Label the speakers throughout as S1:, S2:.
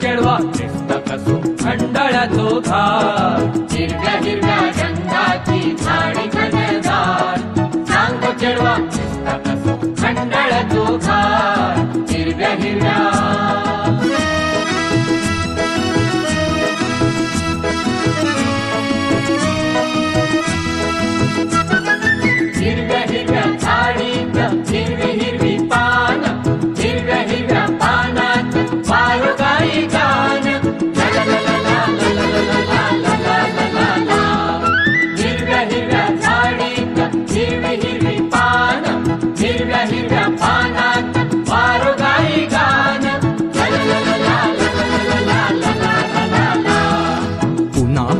S1: ಕೆಡುವ ಕೃಷ್ಣ ಕಸು ಮಂಡಳ ತೋಧಾ
S2: ಜಿರ್ಗ ಜಿರ್ಗ ಗಂಗಾಕಿ ಛಾಡಿ ಕನದಾರ್ ಸಾಂಗ ಕೆಡುವ ಕೃಷ್ಣ ಕಸು ಮಂಡಳ ತೋಧಾ ಜಿರ್ಗ ಜಿರ್ಗ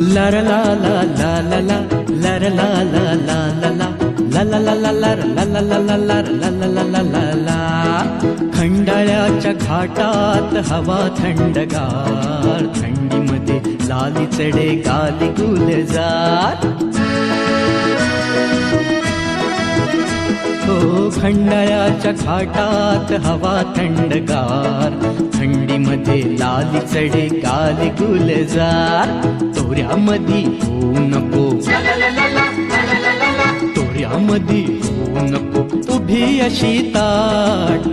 S2: la la la la la la la la la la la la la ला ला ला ला ला ला ला ला ला ला ला ला ला ला ला ला
S3: खंडाळ्याच्या घाटात हवा थंडगार थंडीमध्ये लाली चढे गाली गुलजार खंडाळ्याच्या खाटात हवा थंडगार. थंडीमध्ये लाली चढे काल गुलजार. तोऱ्यामध्ये होऊ नको. तोऱ्यामध्ये होऊ नको. तुभी अशी ताट.